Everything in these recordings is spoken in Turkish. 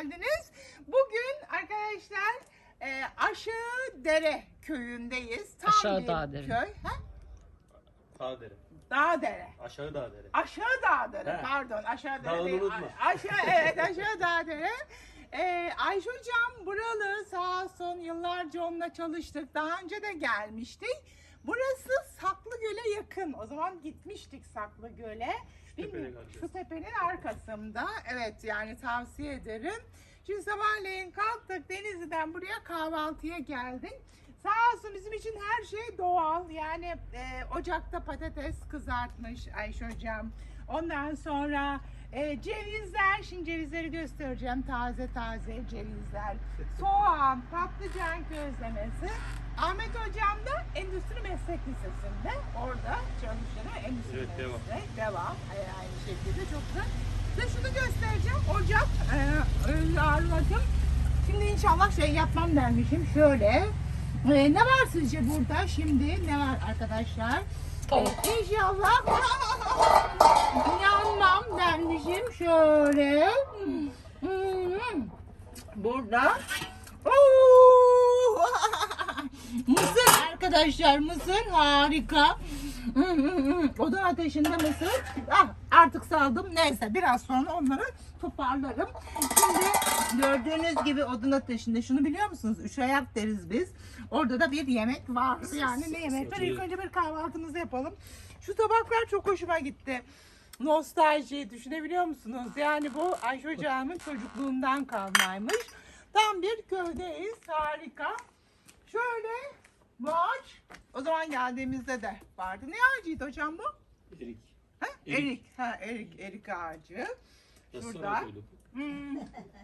geldiniz. Bugün arkadaşlar e, Aşağı Dere köyündeyiz. Tam Aşağı bir Dağ Dere. Köy. Ha? Dağdere. Dağ Dere. Aşağı Dağdere. Aşağı Dağ Dere. He. Pardon aşağı dere Dağını değil. unutma. A- Aşağı evet aşağı Dağ Dere. Ee, Ayşe hocam buralı sağ olsun yıllarca onunla çalıştık. Daha önce de gelmiştik. Burası Saklıgöl'e yakın. O zaman gitmiştik Saklıgöl'e. tepenin Bilmiyorum. Şu tepenin arkasında. Evet yani tavsiye ederim. Şimdi sabahleyin kalktık Denizli'den buraya kahvaltıya geldik. Sağ olsun bizim için her şey doğal. Yani e, ocakta patates kızartmış Ayşe hocam. Ondan sonra e, cevizler, şimdi cevizleri göstereceğim. Taze taze cevizler. Soğan, patlıcan közlemesi. Ahmet hocam da Endüstri Meslek Lisesi'nde. Orada çalışıyor. Endüstri Evet, devam. Meslek. Devam. E, aynı şekilde çok da. Size şunu göstereceğim. Ocak e, ağırladım. Şimdi inşallah şey yapmam dermişim. Şöyle. E, ne var sizce burada şimdi? Ne var arkadaşlar? E, inşallah yanmam dermişim. Şöyle. Hmm. Burada. Mısır arkadaşlar mısır harika. Odun ateşinde mısır. Ah, artık saldım. Neyse biraz sonra onları toparlarım. Şimdi gördüğünüz gibi odun ateşinde şunu biliyor musunuz? Üç ayak deriz biz. Orada da bir yemek var. Yani ne yemek var? İlk önce bir kahvaltımızı yapalım. Şu tabaklar çok hoşuma gitti. Nostalji düşünebiliyor musunuz? Yani bu Ayşe Hoca'nın çocukluğundan kalmaymış. Tam bir köydeyiz. Harika. Şöyle bu ağaç o zaman geldiğimizde de vardı. Ne ağacıydı hocam bu? Erik. Ha? Erik. Erik. Ha, erik, erik ağacı. Şurada. Hmm.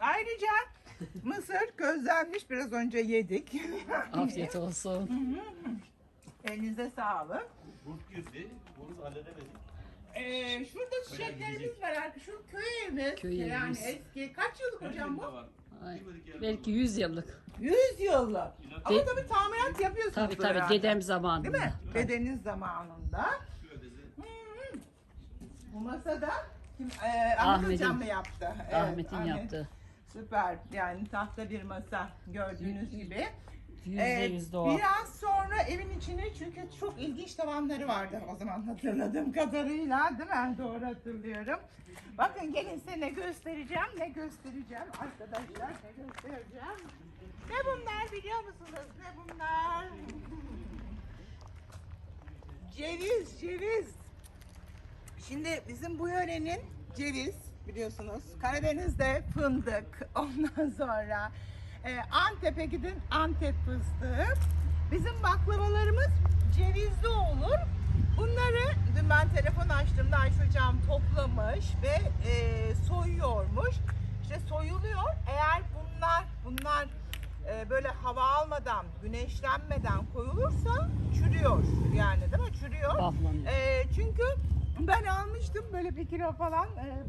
Ayrıca mısır közlenmiş biraz önce yedik. Afiyet olsun. Elinize sağlık. Burt girdi. Bunu halledemedik. Ee, şurada çiçeklerimiz var. arkadaşlar. Şu köy evimiz. Köy yani evimiz. eski. Kaç yıllık hocam bu? Ay, Belki 100 yıllık. 100 yıllık. Ama De- tabii tamirat yapıyorsunuz. Tabii tabii herhalde. dedem Değil zamanında. mi? Dedeniz zamanında. Hmm. Bu masada kim, e, Ahmet Ahmet'in. hocam mı yaptı? Evet, Ahmet'in Ahmet. yaptığı. Süper. Yani tahta bir masa gördüğünüz gibi. Yüzde Ee, yüz doğal. Biraz sonra evin içini çünkü çok ilginç tavanları vardı o zaman hatırladığım kadarıyla değil mi? Doğru hatırlıyorum. Bakın gelin size ne göstereceğim ne göstereceğim arkadaşlar ne göstereceğim. Ne bunlar biliyor musunuz? Ne bunlar? Ceviz, ceviz. Şimdi bizim bu yörenin ceviz biliyorsunuz. Karadeniz'de fındık. Ondan sonra e, Antep'e gidin Antep fıstığı. Bizim baklavalarımız cevizli olur. Bunları dün ben telefon açtığımda Ayşe toplamış ve e, soyuyormuş. İşte soyuluyor. Eğer bunlar bunlar e, böyle hava almadan, güneşlenmeden koyulursa çürüyor. Yani değil mi? Çürüyor. Bahlanıyor. E, çünkü ben almıştım böyle bir kilo falan e,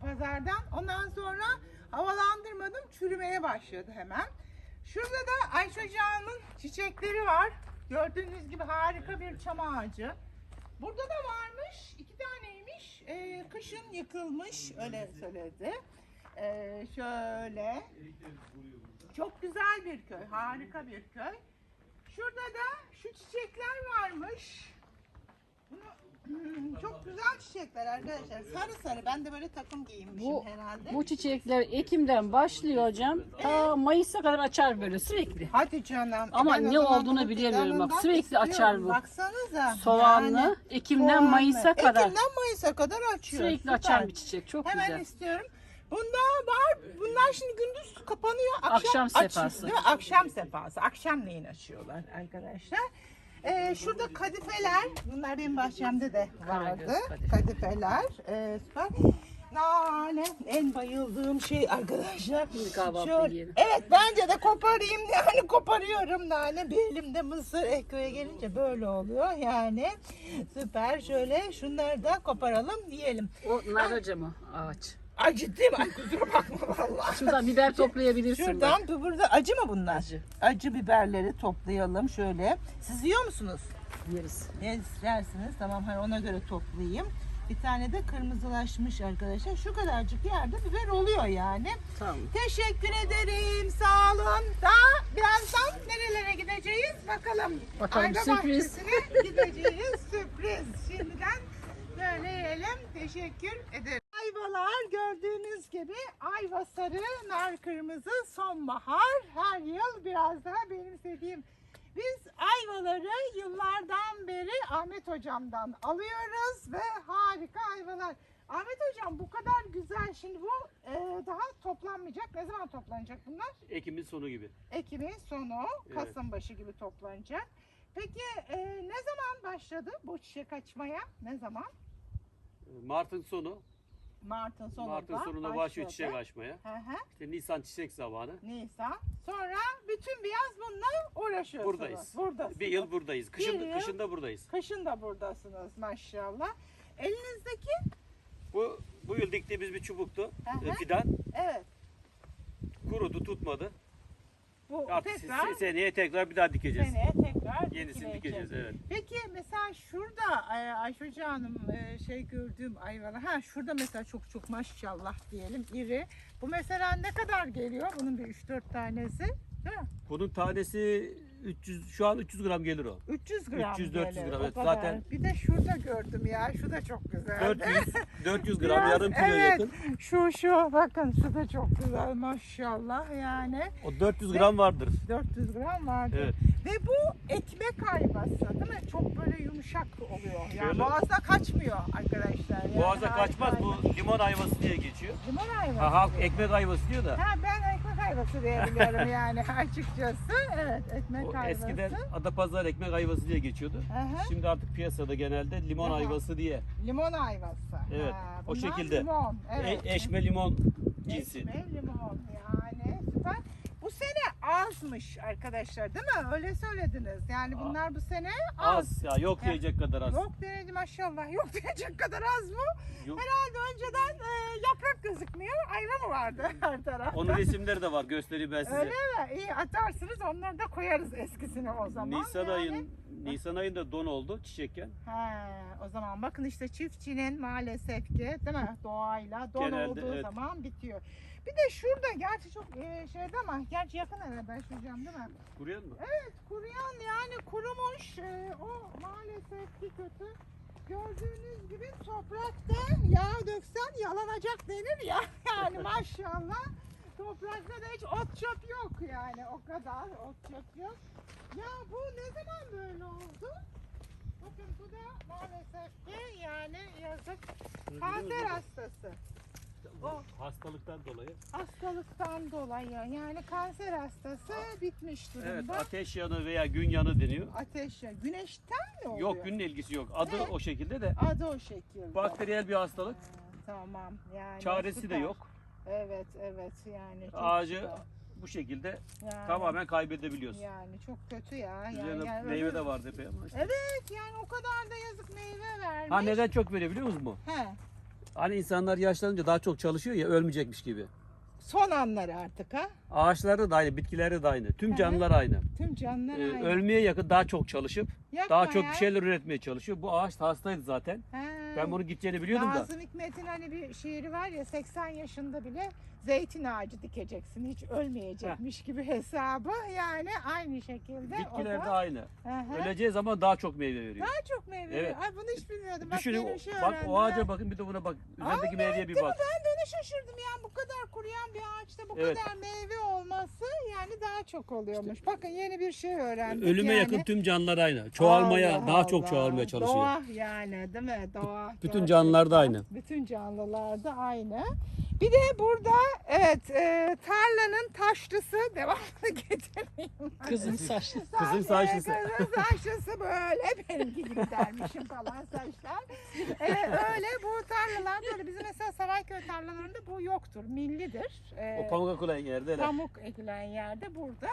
pazardan. Ondan sonra havalandırmadım çürümeye başladı hemen. Şurada da Ayşe Hoca'nın çiçekleri var. Gördüğünüz gibi harika bir çam ağacı. Burada da varmış. iki taneymiş. E, kışın yıkılmış. Öyle söyledi. E, şöyle. Çok güzel bir köy. Harika bir köy. Şurada da şu çiçekler varmış. Hmm, çok güzel çiçekler arkadaşlar. Sarı sarı. Ben de böyle takım giyinmişim Bu, herhalde. bu çiçekler Ekim'den başlıyor hocam. Ta Mayıs'a kadar açar böyle sürekli. Hadi canım. Ama Ben o ne zaman olduğunu bilemiyorum. Bak, sürekli istiyorum. açar bu. Baksanıza. Soğanlı. Yani Ekim'den soğanlı. Mayıs'a kadar. Ekim'den Mayıs'a kadar açıyor. Sürekli Süper. açan bir çiçek. Çok Hemen güzel. istiyorum. Bunda var. Bunlar şimdi gündüz kapanıyor. Akşam, Akşam açıyor, sefası. değil mi? Akşam sefası. Akşamleyin açıyorlar arkadaşlar. Ee, şurada kadifeler. Bunlar benim bahçemde de vardı. Kadifeler. Ee, süper. Nane. En bayıldığım şey arkadaşlar. Şimdi kahvaltı Şöyle- yiyelim. Evet bence de koparayım yani koparıyorum nane. Bir elimde mısır ekmeğe gelince böyle oluyor yani. Süper şöyle şunları da koparalım yiyelim. O narlıca mı ağaç? Ay ciddi mi? Ay kusura bakma vallahi. Şuradan biber toplayabilirsin. bak. Şuradan bu burada acı mı bunlar? Acı. Acı biberleri toplayalım şöyle. Siz yiyor musunuz? Yeriz. Ne istersiniz? Tamam hani ona göre toplayayım. Bir tane de kırmızılaşmış arkadaşlar. Şu kadarcık yerde biber oluyor yani. Tamam. Teşekkür ederim. Sağ olun. Daha birazdan nerelere gideceğiz bakalım. Bakalım, Ayva sürpriz. gideceğiz. sürpriz. Şimdiden söyleyelim. Teşekkür ederim. Ayvalar gördüğünüz gibi ayva sarı, nar kırmızı, sonbahar. Her yıl biraz daha benimsediğim. Biz ayvaları yıllardan beri Ahmet hocamdan alıyoruz ve harika ayvalar. Ahmet hocam bu kadar güzel. Şimdi bu e, daha toplanmayacak. Ne zaman toplanacak bunlar? Ekim'in sonu gibi. Ekim'in sonu, Evet. Kasım başı gibi toplanacak. Peki e, ne zaman başladı bu çiçek açmaya? Ne zaman? Mart'ın sonu. Mart'ın sonunda Mart'ın sonunda başlıyor çiçek açmaya. Hı hı. İşte Nisan çiçek zamanı. Nisan. Sonra bütün bir yaz bununla uğraşıyorsunuz. Buradayız. Buradasınız. Bir yıl buradayız. Kışın, Bir yıl. kışın da buradayız. Kışın da buradasınız maşallah. Elinizdeki Bu bu yıl diktiğimiz bir çubuktu. Hı hı. e, Fidan. evet Kurudu tutmadı. Bu Artık se- tekrar seneye tekrar bir daha dikeceğiz. seneye tekrar Yenisini dikilecek. dikeceğiz evet. Peki mesela şurada e, Ayşe Hoca Hanım e, şey gördüğüm ayvalar. Ha şurada mesela çok çok maşallah diyelim iri. Bu mesela ne kadar geliyor? Bunun bir 3-4 tanesi. Değil mi? Bunun tanesi 300 şu an 300 gram gelir o. 300 gram 300-400 gelir, gram, o evet. kadar. Zaten- Bir de şurada gördüm ya. Şu da çok güzel. 400 400 gram Biraz, yarım kilo evet. yakın. Şu şu bakın şu da çok güzel maşallah yani. O 400 gram vardır. 400 gram vardı. Evet. Ve bu ekmek ayvası değil mi? Çok böyle yumuşak oluyor. Yani Şöyle- boğazda kaçmıyor arkadaşlar. Yani Boğaza harika kaçmaz ayva. bu limon ayvası diye geçiyor. Limon ayvası. Ha, halk ekmek ayvası diyor da. Ha ben ayvası diye biliyorum yani açıkçası. Evet ekmek O ayvası. eskiden Adapazarı ekmek ayvası diye geçiyordu. Aha. Şimdi artık piyasada genelde limon Aha. ayvası diye. Limon ayvası. Evet, Ha, o şekilde. Limon. Evet. E- eşme limon cinsi. Eşme limon yani süper. Bu sene azmış arkadaşlar değil mi? Öyle söylediniz. Yani bunlar bu sene az. Az ya yok Ha. diyecek kadar az. Yok denedi maşallah. Yok diyecek kadar az mı? Yok. Herhalde önceden e, yaprak gözükmüyor. Ayva mı vardı her tarafta? Onun resimleri de var göstereyim ben size. Öyle mi? İyi atarsınız onları da koyarız eskisini o zaman. Nisan yani. ayın Nisan ayında don oldu çiçekken. He, o zaman bakın işte çiftçinin maalesef ki değil mi doğayla don Genelde, olduğu evet. zaman bitiyor. Bir de şurada gerçi çok e, şeyde ama gerçi yakın herhalde hocam değil mi? Kuruyor mu? Evet kuruyan yani kurumuş e, o maalesef ki kötü. Gördüğünüz gibi toprakta yağ döksen yalanacak denir ya. Yani maşallah toprakta da hiç ot çöp yok yani o kadar ot çöp yok. Ya bu ne zaman böyle oldu? Bakın bu da maalesef ki yani yazık kanser hastası. O Hastalıktan dolayı. hastalıktan dolayı yani kanser hastası bitmiş durumda. Evet ateş yanı veya gün yanı deniyor. Ateş ya. Güneşten mi oluyor? Yok günün ilgisi yok. Adı o şekilde de Adı o şekilde. bakteriyel bir hastalık. Ha, tamam yani. Çaresi de süper. yok. Evet evet yani. Çok Ağacı süper. bu şekilde yani, tamamen kaybedebiliyorsun. Yani çok kötü ya. Yani, Üzerine yani meyve de vardı epey ama işte. Evet yani o kadar da yazık meyve vermiş. Ha neden çok veriyor biliyor musun bu? He. Hani insanlar yaşlanınca daha çok çalışıyor ya ölmeyecekmiş gibi. Son anları artık ha. Ağaçları da aynı, bitkileri de aynı. Tüm Hı hı. canlılar aynı. Tüm canlar Ee, aynı. ölmeye yakın daha çok çalışıp Yapma daha çok ya. bir şeyler üretmeye çalışıyor. Bu ağaç da hastaydı zaten. He. Ben bunu gideceğini biliyordum da. Nazım Hikmet'in hani bir şiiri var ya 80 yaşında bile zeytin ağacı dikeceksin hiç ölmeyecekmiş gibi hesabı yani aynı şekilde Bitkiler de aynı. Hı. Öleceği zaman daha çok meyve veriyor. Daha çok meyve Evet. veriyor. Ay bunu hiç bilmiyordum. Bak Düşünün yeni bir o- şey bak öğrendim o ağaca ha. bakın bir de buna bak. Üzerindeki Aynen, meyveye bir değil mi? bak. Ben de ona şaşırdım ya. Bu kadar kuruyan bir ağaçta bu Evet. kadar meyve olması yani daha çok oluyormuş. Bakın yeni bir şey öğrendik. Ölüme yani. yakın tüm canlılar aynı. Çoğalmaya Allah daha çok Allah. çoğalmaya çalışıyor. Doğa yani değil mi? Doğa. Bütün gerçekten. canlılar da aynı. Bütün canlılar da aynı. Bir de burada evet e, tarlanın taşlısı devamlı getireyim. Kızın saçlı. Kızın saçlısı. Kızın saçlısı böyle benimki gibi dermişim falan saçlar. E, öyle bu tarlalar böyle bizim mesela Sarayköy tarlalarında bu yoktur. Millidir. E, O pamuk akulan yerde. pamuk ekilen yerde burada.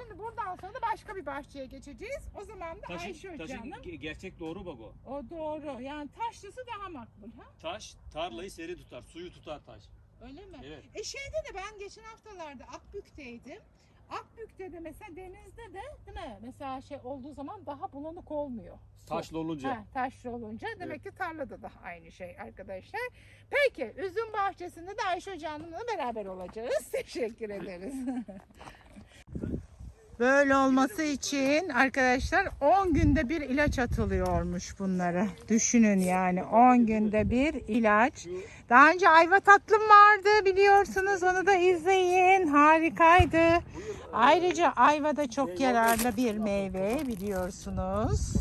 Şimdi buradan sonra da başka bir bahçeye geçeceğiz. O zaman da Ayşe Taşın, taşın Hoca'nın ge- gerçek doğru bak o. o doğru. Yani taşlısı daha makbul ha? Taş tarlayı seri tutar, suyu tutar taş. Öyle mi? Evet. E şeyde de ben geçen haftalarda Akbük'teydim. Akbük'te de mesela denizde de değil mi? Mesela şey olduğu zaman daha bulanık olmuyor. su. Taşlı olunca. Ha, taşlı olunca demek ki tarlada da aynı şey arkadaşlar. Peki üzüm bahçesinde de Ayşe Hoca Hanım'la beraber olacağız. Teşekkür ederiz. Böyle olması için arkadaşlar 10 günde bir ilaç atılıyormuş bunlara. Düşünün yani 10 günde bir ilaç. Daha önce ayva tatlım vardı biliyorsunuz onu da izleyin. Harikaydı. Ayrıca ayva da çok yararlı bir meyve biliyorsunuz.